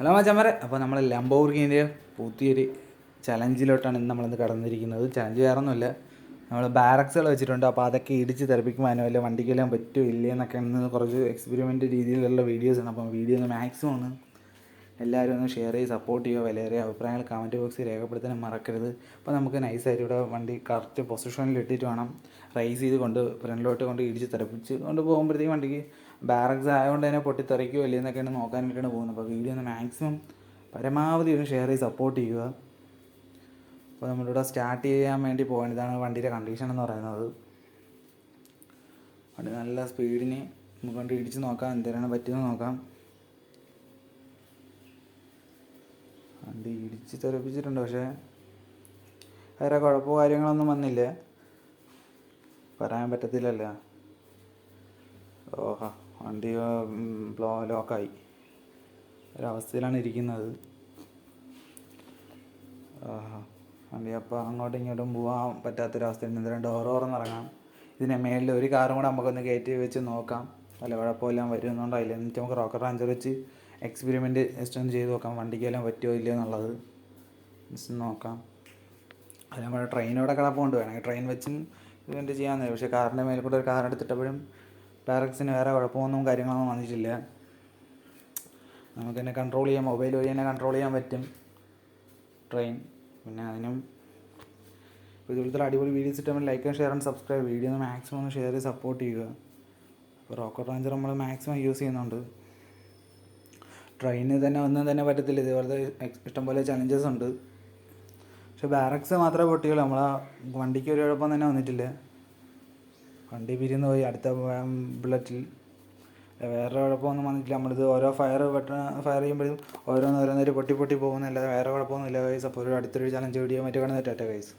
Hello മച്ചന്മാരെ അപ്പോൾ നമ്മൾ ലംബോർഗിന്റെ പുതിയൊരു ചലഞ്ചിലോട്ടാണ് ഇന്ന് നമ്മളിന്ന് കടന്നിരിക്കുന്നത്. ചലഞ്ച് വേറെ ഒന്നുമില്ല നമ്മൾ ബാരക്സുകൾ വെച്ചിട്ടുണ്ട്. അപ്പോൾ അതൊക്കെ ഇടിച്ച് തെറിപ്പിക്കുവാനോ വല്ല വണ്ടിക്കെല്ലാം പറ്റുമോ ഇല്ലേ എന്നൊക്കെ ഇന്ന് കുറച്ച് എക്സ്പെരിമെന്റ് രീതിയിലുള്ള വീഡിയോസാണ് അപ്പം വീഡിയോ ഒന്ന് മാക്സിമം ഒന്ന് എല്ലാവരും ഒന്ന് ഷെയർ ചെയ്ത് സപ്പോർട്ട് ചെയ്യുക. വിലയേറിയ അഭിപ്രായങ്ങൾ കമന്റ് ബോക്സിൽ രേഖപ്പെടുത്താൻ മറക്കരുത്. അപ്പോൾ നമുക്ക് നൈസായിട്ട് ഇവിടെ വണ്ടി കറക്റ്റ് പൊസിഷനിൽ ഇട്ടിട്ട് വേണം റൈസ് ചെയ്ത് കൊണ്ട് ഫ്രണ്ടിലോട്ട് കൊണ്ട് ഇടിച്ച് തെറിപ്പിച്ച് കൊണ്ട് പോകുമ്പോഴത്തേക്കും വണ്ടിക്ക് ബാരക്സ് ആയതുകൊണ്ട് തന്നെ പൊട്ടിത്തെറിക്കുകയോ ഇല്ലെന്നൊക്കെയാണ് വേണ്ടിയിട്ടാണ് പോകുന്നത്. അപ്പോൾ വീഡിയോ ഒന്ന് മാക്സിമം പരമാവധി ഒന്ന് ഷെയർ ചെയ്ത് സപ്പോർട്ട് ചെയ്യുക. അപ്പോൾ നമ്മളിവിടെ സ്റ്റാർട്ട് ചെയ്യാൻ വേണ്ടി പോകാൻ ഇതാണ് വണ്ടിയുടെ കണ്ടീഷൻ എന്ന് പറയുന്നത്. വണ്ടി നല്ല സ്പീഡിന് നമുക്ക് വണ്ടി ഇടിച്ച് നോക്കാം. എന്തിനാണ് പറ്റിയെന്ന് നോക്കാം. വണ്ടി ഇടിച്ച് തെറിപ്പിച്ചിട്ടുണ്ട്. പക്ഷേ വേറെ കുഴപ്പമോ കാര്യങ്ങളൊന്നും വന്നില്ല? പറയാൻ പറ്റത്തില്ലല്ലോ. ഓഹ. വണ്ടി ലോക്കായി. ഒരവസ്ഥയിലാണ് ഇരിക്കുന്നത്. വണ്ടി അപ്പോൾ അങ്ങോട്ടും ഇങ്ങോട്ടും പോകാൻ പറ്റാത്തൊരവസ്ഥയുണ്ട് എന്തായാലും ഡോർ തുറന്നിറങ്ങാം ഇതിനെ മേളിൽ ഒരു കാറും കൂടെ നമുക്കൊന്ന് കയറ്റി വെച്ച് നോക്കാം. വല്ല കുഴപ്പമെല്ലാം വരുന്നുണ്ടോ? ഇല്ല എന്നിട്ട് നമുക്ക് റോക്കർ റാഞ്ചർ വെച്ച് എക്സ്പെരിമെന്റ് ജസ്റ്റ് ചെയ്ത് നോക്കാം. വണ്ടിക്കെല്ലാം പറ്റുമോ ഇല്ലയോ എന്നുള്ളത്. ജസ്റ്റ് നോക്കാം. അതിലും കൂടെ ട്രെയിനോടെ കിടപ്പുണ്ട്. വേണമെങ്കിൽ ട്രെയിൻ വെച്ചും ഇവന്റ് ചെയ്യാമെന്നേ പക്ഷേ കാറിന്റെ മേലെ കൂടെ ഒരു കാർ എടുത്തിട്ടപ്പോഴും ബാരക്സിന് വേറെ കുഴപ്പമൊന്നും കാര്യങ്ങളൊന്നും വന്നിട്ടില്ല. നമുക്ക് തന്നെ കൺട്രോൾ ചെയ്യാം. മൊബൈൽ വഴി തന്നെ കൺട്രോൾ ചെയ്യാൻ പറ്റും. ട്രെയിൻ പിന്നെ അതിനും ഇതുപോലത്തെ അടിപൊളി വീഡിയോസ് ഇട്ടാൽ like and share and subscribe video ഒന്ന് മാക്സിമം ഒന്ന് ഷെയർ ചെയ്ത് സപ്പോർട്ട് ചെയ്യുക. അപ്പോൾ റോക്കറ്റ് റാഞ്ചർ നമ്മൾ മാക്സിമം യൂസ് ചെയ്യുന്നുണ്ട്. ട്രെയിനിൽ തന്നെ ഒന്നും തന്നെ പറ്റത്തില്ല. ഇതുപോലത്തെ ഇഷ്ടംപോലെ ചലഞ്ചസ് ഉണ്ട്. പക്ഷെ ബാരക്സ് മാത്രമേ പൊട്ടിയുള്ളൂ. നമ്മളെ വണ്ടിക്ക് ഒരു കുഴപ്പം തന്നെ വന്നിട്ടില്ല. വണ്ടി പിരിന്ന് പോയി അടുത്ത ബുള്ളറ്റിൽ വേറെ കുഴപ്പമൊന്നും വന്നിട്ടില്ല. നമ്മളിത് ഓരോ ഫയർ പെട്ട ഫയർ ചെയ്യുമ്പോഴും ഓരോന്നോരോന്നൊരു പൊട്ടി പൊട്ടി പോകുന്നതല്ലാതെ വേറെ കുഴപ്പമൊന്നുമില്ല ഗൈസ് അപ്പോൾ ഒരു അടുത്തൊരു ചലഞ്ച് വീഡിയോ മറ്റു കാണുന്ന ടാറ്റ ഗൈസ്